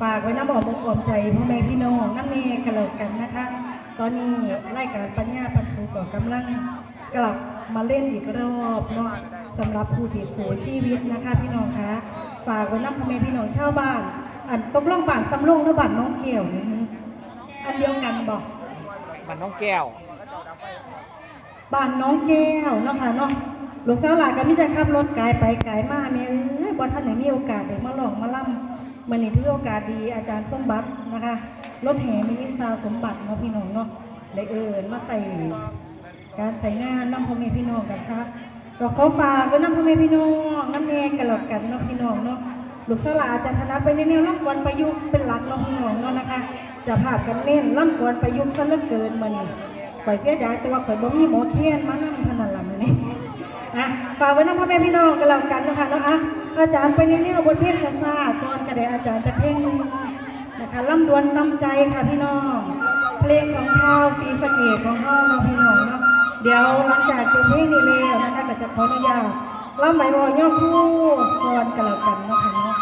ฝากไว้น้ำออมอกออมใจพ่อแม่พี่น้องน้ำเนกันแล้วกันนะคะ ตอนนี้รายการปัญญาปันสุขก็กำลังกลับมาเล่นอีกรอบเนาะสำหรับผู้ที่เสียชีวิตนะคะ พี่น้องคะฝากไว้น้ำพ่อแม่พี่น้องชาวบ้าน อันตกลงบ้านสำโรงหรือบ้านน้องเกี่ยวนี่อันเดียวกันบอกมันน้องแก้วบ้านน้องแก้วเนาะค่ะเนาะลูกสาวหลานก็มิจะขับรถไกลไปไกลมาแม่เอ้ยบ่ทันได้มีโอกาสได้มาลองมาล่ำ มื้อนี้ถือโอกาสดีอาจารย์สมบัตินะคะรถแห่มินิซาสมบัติเนาะพี่น้องเนาะได้เอิ้นมาใส่การใส่งานน้ำพ่อแม่พี่น้องกันค่ะดอกขอฝากไว้น้ำพ่อแม่พี่น้องน้ำแน่กันแล้วกันเนาะพี่น้องเนาะลูกสลาอาจจะถนัดไปในแนวล่ำกรประยุกต์เป็นหลักเนาะพี่น้องเนาะนะคะจะภาพกันเน้นล่ำกรประยุกต์ซะเหลือเกินมื้อนี้ข่อยเสียดายแต่ว่าข่อยบ่มีหมอเคียนมานั่งพนันละมื้อนี้อะฝากไว้นะพ่อแม่พี่น้องกันแล้วกันนะคะเนาะ อาจารย์ไปในแนวบทเพลงซาซาก่อนก็ได้อาจารย์จะเพลงหนึงนะคะล่ำดวนตำใจค่ะพี่น้อง เพลงของชาวศรีสะเกษของเฮาเนาะพี่น้องเนาะเดี๋ยวหลังจากจบเพลงนี้แล้วนะคะก็จะขออนุญาตล่ำไหมวอย่อคู่ก่อนกันแล้วกันเนาะค่ะเนาะ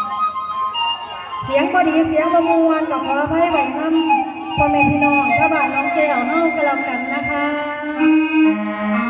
เสียงบอดีเสียงประมวลกับขออภัยไว้นำพ่อแม่พี่น้องชาวบ้านน้องแก้วเฮากันแล้วกันนะคะ